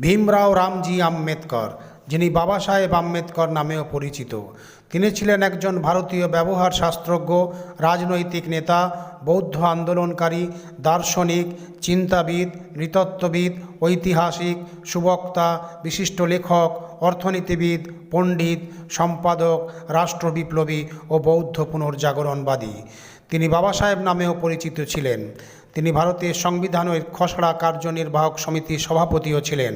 ভীমরাও রামজি আম্বেদকর, যিনি বাবা সাহেব আম্বেদকর নামেও পরিচিত। তিনি ছিলেন একজন ভারতীয় ব্যবহার শাস্ত্রজ্ঞ, রাজনৈতিক নেতা, বৌদ্ধ আন্দোলনকারী, দার্শনিক, চিন্তাবিদ, নৃতত্ত্ববিদ, ঐতিহাসিক, সুবক্তা, বিশিষ্ট লেখক, অর্থনীতিবিদ, পণ্ডিত, সম্পাদক, রাষ্ট্রবিপ্লবী ও বৌদ্ধ পুনর্জাগরণবাদী। তিনি বাবা সাহেব নামেও পরিচিত ছিলেন। তিনি ভারতের সংবিধানের খসড়া কার্যনির্বাহক সমিতির সভাপতিও ছিলেন।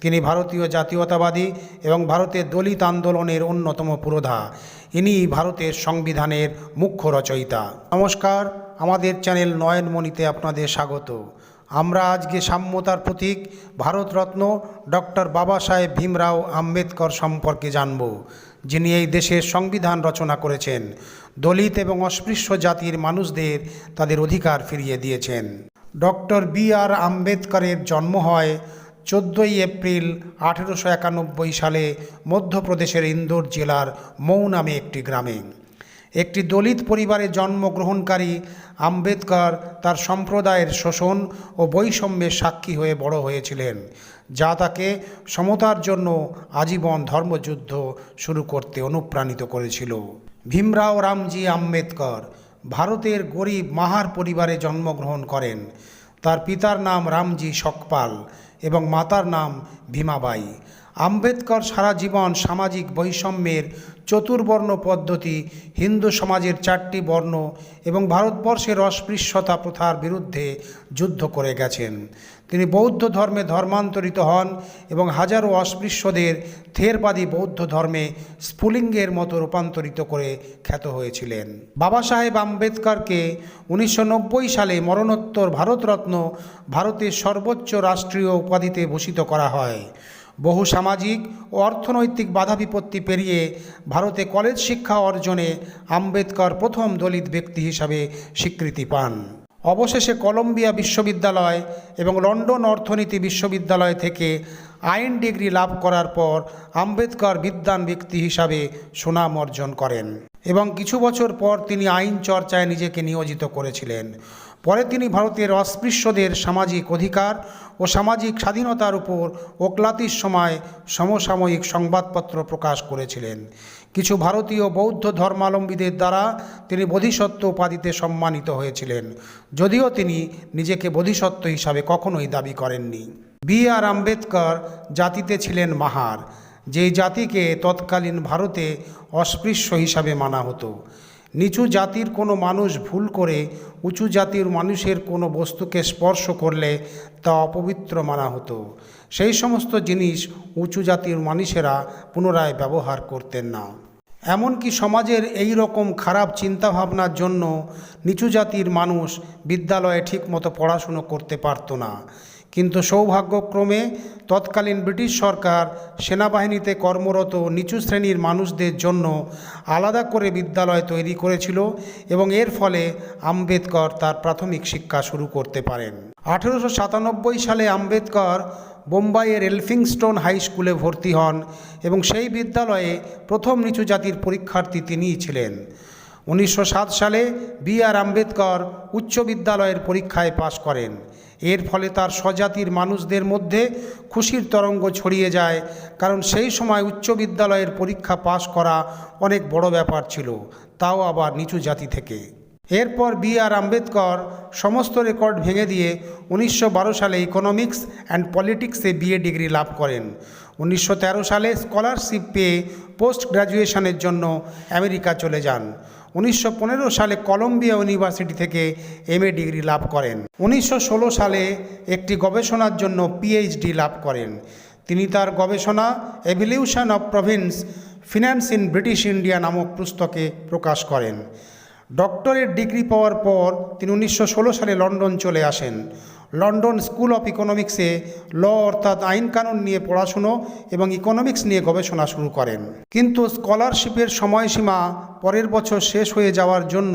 তিনি ভারতীয় জাতীয়তাবাদী এবং ভারতের দলিত আন্দোলনের অন্যতম পুরোধা। ইনি ভারতের সংবিধানের মুখ্য রচয়িতা। নমস্কার, আমাদের চ্যানেল নয়নমণিতে আপনাদের স্বাগত। আমরা আজকে সাম্যতার প্রতীক, ভারতরত্ন ডক্টর বাবা সাহেব ভীমরাও আম্বেদকর সম্পর্কে জানব। যিনি এই দেশের সংবিধান রচনা করেছেন, দলিত এবং অস্পৃশ্য জাতির মানুষদের তাদের অধিকার ফিরিয়ে দিয়েছেন। ডক্টর বি আর আম্বেদকরের জন্ম হয় চোদ্দোই এপ্রিল আঠেরোশো একানব্বই সালে মধ্যপ্রদেশের ইন্দোর জেলার মৌ নামে একটি গ্রামে। একটি দলিত পরিবারে জন্মগ্রহণকারী আম্বেদকর তার সম্প্রদায়ের শোষণ ও বৈষম্যের সাক্ষী হয়ে বড় হয়েছিলেন, যা তাকে সমতার জন্য আজীবন ধর্মযুদ্ধ শুরু করতে অনুপ্রাণিত করেছিল। ভীমরাও রামজি আম্বেদকর ভারতের গরিব মাহার পরিবারে জন্মগ্রহণ করেন। তার পিতার নাম রামজি সকপাল এবং মাতার নাম ভীমাবাই। আম্বেদকর সারা জীবন সামাজিক বৈষম্যের চতুর্বর্ণ পদ্ধতি, হিন্দু সমাজের চারটি বর্ণ এবং ভারতবর্ষের অস্পৃশ্যতা প্রথার বিরুদ্ধে যুদ্ধ করে গেছেন। তিনি বৌদ্ধ ধর্মে ধর্মান্তরিত হন এবং হাজারো অস্পৃশ্যদের থেরবাদী বৌদ্ধ ধর্মে স্ফুলিঙ্গের মতো রূপান্তরিত করে খ্যাত হয়েছিলেন। বাবা সাহেব আম্বেদকরকে উনিশশো নব্বই সালে মরণোত্তর ভারতরত্ন ভারতের সর্বোচ্চ রাষ্ট্রীয় উপাধিতে ভূষিত করা হয়। বহু সামাজিক ও অর্থনৈতিক বাধা বিপত্তি পেরিয়ে ভারতে কলেজ শিক্ষা অর্জনে আম্বেদকর প্রথম দলিত ব্যক্তি হিসাবে স্বীকৃতি পান। অবশেষে কলম্বিয়া বিশ্ববিদ্যালয় এবং লন্ডন অর্থনীতি বিশ্ববিদ্যালয় থেকে আইন ডিগ্রি লাভ করার পর আম্বেদকর বিদ্বান ব্যক্তি হিসাবে সুনাম অর্জন করেন এবং কিছু বছর পর তিনি আইন চর্চায় নিজেকে নিয়োজিত করেছিলেন। পরে তিনি ভারতের অস্পৃশ্যদের সামাজিক অধিকার ও সামাজিক স্বাধীনতার উপর ওকলাতির সময় সমসাময়িক সংবাদপত্র প্রকাশ করেছিলেন। কিছু ভারতীয় বৌদ্ধ ধর্মাবলম্বীদের দ্বারা তিনি বোধিসত্ত্ব উপাধিতে সম্মানিত হয়েছিলেন, যদিও তিনি নিজেকে বোধিসত্ত্ব হিসাবে কখনোই দাবি করেননি। বি আর আম্বেদকর জাতিতে ছিলেন মাহার, যেই জাতিকে তৎকালীন ভারতে অস্পৃশ্য হিসাবে মানা হতো। নিচু জাতির কোনো মানুষ ভুল করে উঁচু জাতির মানুষের কোনো বস্তুকে স্পর্শ করলে তা অপবিত্র মানা হতো। সেই সমস্ত জিনিস উঁচু জাতির মানুষেরা পুনরায় ব্যবহার করতেন না। এমনকি সমাজের এই রকম খারাপ চিন্তাভাবনার জন্য নিচু জাতির মানুষ বিদ্যালয়ে ঠিকমতো পড়াশুনো করতে পারত না। কিন্তু সৌভাগ্যক্রমে তৎকালীন ব্রিটিশ সরকার সেনাবাহিনীতে কর্মরত নিচু শ্রেণির মানুষদের জন্য আলাদা করে বিদ্যালয় তৈরি করেছিল এবং এর ফলে আম্বেদকর তার প্রাথমিক শিক্ষা শুরু করতে পারেন। আঠেরোশো সাতানব্বই সালে আম্বেদকর বোম্বাইয়ের এলফিংস্টোন হাই স্কুলে ভর্তি হন এবং সেই বিদ্যালয়ে প্রথম নিচু জাতির পরীক্ষার্থী তিনিই ছিলেন। উনিশশো সাত সালে বি আর আম্বেদকর উচ্চ বিদ্যালয়ের পরীক্ষায় পাশ করেন। এর ফলে তার স্বজাতির মানুষদের মধ্যে খুশির তরঙ্গ ছড়িয়ে যায়, কারণ সেই সময় উচ্চ বিদ্যালয়ের পরীক্ষা পাশ করা অনেক বড় ব্যাপার ছিল, তাও আবার নিচু জাতি থেকে। এরপর বি আর আম্বেদকর সমস্ত রেকর্ড ভেঙে দিয়ে উনিশশো বারো সালে ইকোনমিক্স অ্যান্ড পলিটিক্সে বিএ ডিগ্রি লাভ করেন। উনিশশো তেরো সালে স্কলারশিপ পেয়ে পোস্ট গ্র্যাজুয়েশনের জন্য আমেরিকা চলে যান। উনিশশো পনেরো সালে কলম্বিয়া ইউনিভার্সিটি থেকে এমএ ডিগ্রি লাভ করেন। উনিশশো ষোলো সালে একটি গবেষণার জন্য পিএইচডি লাভ করেন। তিনি তার গবেষণা evolution of province finance in British India নামক পুস্তকে প্রকাশ করেন। ডক্টরেট ডিগ্রি পাওয়ার পর তিনি উনিশশো ষোলো সালে লন্ডন চলে আসেন। লন্ডন স্কুল অফ ইকোনমিক্সে ল অর্থাৎ আইন কানুন নিয়ে পড়াশুনো এবং ইকোনমিক্স নিয়ে গবেষণা শুরু করেন। কিন্তু স্কলারশিপের সময়সীমা পরের বছর শেষ হয়ে যাওয়ার জন্য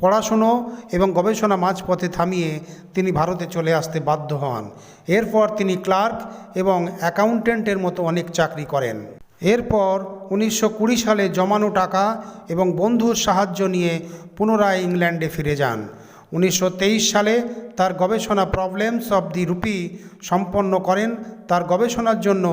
পড়াশুনো এবং গবেষণা মাঝপথে থামিয়ে তিনি ভারতে চলে আসতে বাধ্য হন। এরপর তিনি ক্লার্ক এবং অ্যাকাউন্টেন্টের মতো অনেক চাকরি করেন। এরপর উনিশশো কুড়ি সালে জমানো টাকা এবং বন্ধুর সাহায্য নিয়ে পুনরায় ইংল্যান্ডে ফিরে যান। উনিশশো তেইশ সালে তার গবেষণা প্রবলেমস অব দি রুপি সম্পন্ন করেন। তার গবেষণার জন্য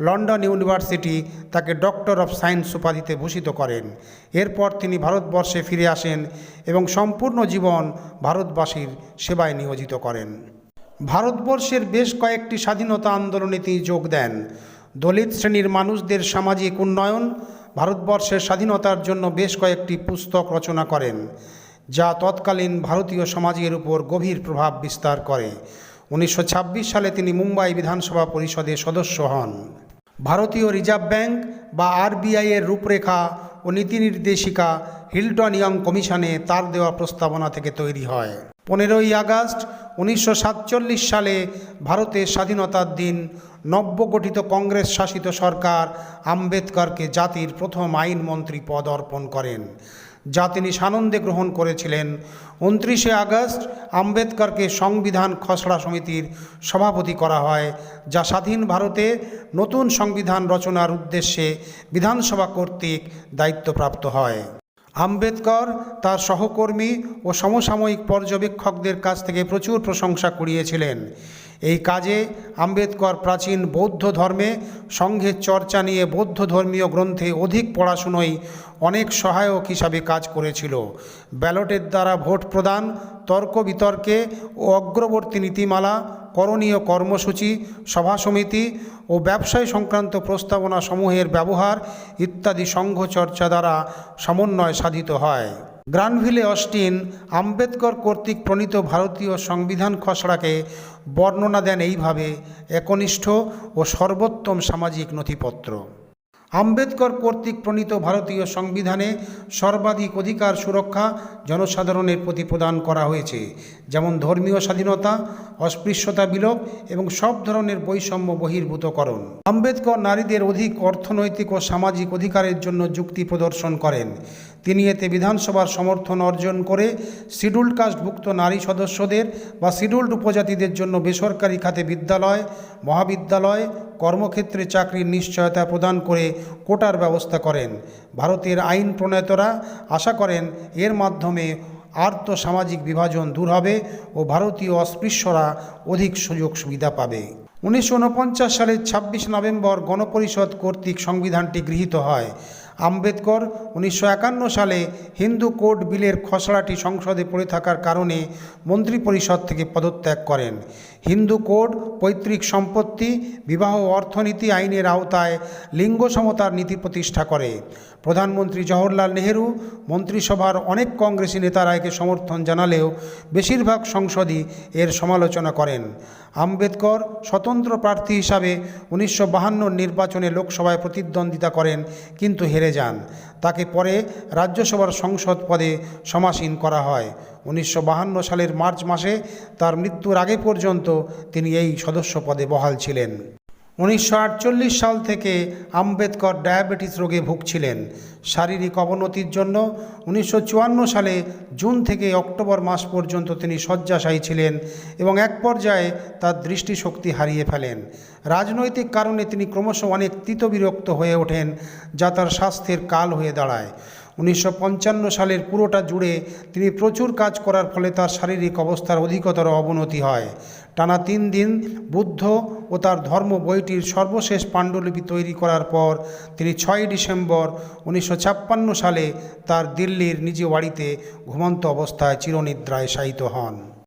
লন্ডন ইউনিভার্সিটি তাকে ডক্টর অফ সায়েন্স উপাধিতে ভূষিত করেন। এরপর তিনি ভারতবর্ষে ফিরে আসেন এবং সম্পূর্ণ জীবন ভারতবাসীর সেবায় নিয়োজিত করেন। ভারতবর্ষের বেশ কয়েকটি স্বাধীনতা আন্দোলনে তিনি যোগ দেন। দলিত শ্রেণির মানুষদের সামাজিক উন্নয়ন ভারতবর্ষের স্বাধীনতার জন্য বেশ কয়েকটি পুস্তক রচনা করেন, যা তৎকালীন ভারতীয় সমাজের উপর গভীর প্রভাব বিস্তার করে। উনিশশো ছাব্বিশ সালে তিনি মুম্বাই বিধানসভা পরিষদের সদস্য হন। ভারতীয় রিজার্ভ ব্যাংক বা আরবিআই এর রূপরেখা ও নীতি নির্দেশিকা হিল্টন ইয়ং কমিশনে তার দেওয়া প্রস্তাবনা থেকে তৈরি হয়। পনেরোই আগস্ট উনিশশো সাতচল্লিশ সালে ভারতের স্বাধীনতার দিন নব্যগঠিত কংগ্রেস শাসিত সরকার আম্বেদকরকে জাতির প্রথম আইনমন্ত্রী পদ অর্পণ করেন। যা তিনি সানন্দে গ্রহণ করেছিলেন। উনত্রিশে আগস্ট আম্বেদকরকে সংবিধান খসড়া সমিতির সভাপতি করা হয়, যা স্বাধীন ভারতে নতুন সংবিধান রচনার উদ্দেশ্যে বিধানসভা কর্তৃক দায়িত্বপ্রাপ্ত হয়। আম্বেদকর, তার সহকর্মী ও সমসাময়িক পর্যবেক্ষকদের কাছ থেকে প্রচুর প্রশংসা কুড়িয়েছিলেন। এই কাজে আম্বেদকর প্রাচীন বৌদ্ধ ধর্মে সংঘের চর্চা নিয়ে বৌদ্ধ ধর্মীয় গ্রন্থে অধিক পড়াশুনোয় অনেক সহায়ক হিসাবে কাজ করেছিল। ব্যালটের দ্বারা ভোট প্রদান তর্ক বিতর্কে ও অগ্রবর্তী নীতিমালা, করণীয় কর্মসূচি, সভা সমিতি ও ব্যবসায় সংক্রান্ত প্রস্তাবনা সমূহের ব্যবহার ইত্যাদি সংঘ চর্চা দ্বারা সমন্বয় সাধিত হয়। গ্রানভিলে অস্টিন আম্বেদকর কর্তৃক প্রণীত ভারতীয় সংবিধান খসড়াকে বর্ণনা দেন এইভাবে, একনিষ্ঠ ও সর্বোত্তম সামাজিক নথিপত্র। আম্বেদকর কর্তৃক প্রণীত ভারতীয় সংবিধানে সর্বাধিক অধিকার সুরক্ষা জনসাধারণের প্রতি প্রদান করা হয়েছে, যেমন ধর্মীয় স্বাধীনতা, অস্পৃশ্যতা বিলোপ এবং সব ধরনের বৈষম্য বহির্ভূতকরণ। আম্বেদকর নারীদের অধিক অর্থনৈতিক ও সামাজিক অধিকারের জন্য যুক্তি প্রদর্শন করেন। তিনি এতে বিধানসভার সমর্থন অর্জন করে শিডিউল্ড কাস্টভুক্ত নারী সদস্যদের বা শিডিউল্ড উপজাতিদের জন্য বেসরকারি খাতে বিদ্যালয়, মহাবিদ্যালয় কর্মক্ষেত্রে চাকরির নিশ্চয়তা প্রদান করে কোটার ব্যবস্থা করেন। ভারতের আইন প্রণেতরা আশা করেন এর মাধ্যমে আর্থসামাজিক বিভাজন দূর হবে ও ভারতীয় অস্পৃশ্যরা অধিক সুযোগ সুবিধা পাবে। উনিশশো উনপঞ্চাশ সালের ছাব্বিশ নভেম্বর গণপরিষদ কর্তৃক সংবিধানটি গৃহীত হয়। আম্বেদকর উনিশশো একান্ন সালে হিন্দু কোড বিলের খসড়াটি সংসদে পড়ে থাকার কারণে মন্ত্রিপরিষদ থেকে পদত্যাগ করেন। হিন্দু কোড, পৈতৃক সম্পত্তি, বিবাহ অর্থনীতি আইনের আওতায় লিঙ্গ সমতার নীতি প্রতিষ্ঠা করে। প্রধানমন্ত্রী জওহরলাল নেহেরু মন্ত্রিসভার অনেক কংগ্রেসি নেতারা একে সমর্থন জানালেও বেশিরভাগ সংসদই এর সমালোচনা করেন। আম্বেদকর স্বতন্ত্র প্রার্থী হিসাবে উনিশশো নির্বাচনে লোকসভায় প্রতিদ্বন্দ্বিতা করেন, কিন্তু হেরে যান। তাকে পরে রাজ্যসভার সংসদ পদে সমাসীন করা হয়। উনিশশো সালের মার্চ মাসে তার মৃত্যুর আগে পর্যন্ত তিনি এই সদস্য পদে বহাল ছিলেন। উনিশশো আটচল্লিশ সাল থেকে আম্বেদকর ডায়াবেটিস রোগে ভুগছিলেন। শারীরিক অবনতির জন্য উনিশশো চুয়ান্ন সালে জুন থেকে অক্টোবর মাস পর্যন্ত তিনি শয্যাশায়ী ছিলেন এবং এক পর্যায়ে তার দৃষ্টিশক্তি হারিয়ে ফেলেন। রাজনৈতিক কারণে তিনি ক্রমশ অনেক তিতবিরক্ত হয়ে ওঠেন, যা তার স্বাস্থ্যের কাল হয়ে দাঁড়ায়। উনিশশো পঞ্চান্ন সালের পুরোটা জুড়ে তিনি প্রচুর কাজ করার ফলে তার শারীরিক অবস্থার অধিকতর অবনতি হয়। টানা তিন দিন বুদ্ধ ও তার ধর্ম বইটির সর্বশেষ পাণ্ডুলিপি তৈরি করার পর তিনি ছয় ডিসেম্বর উনিশশো ছাপ্পান্ন সালে তার দিল্লির নিজ বাড়িতে ঘুমন্ত অবস্থায় চিরনিদ্রায় শায়িত হন।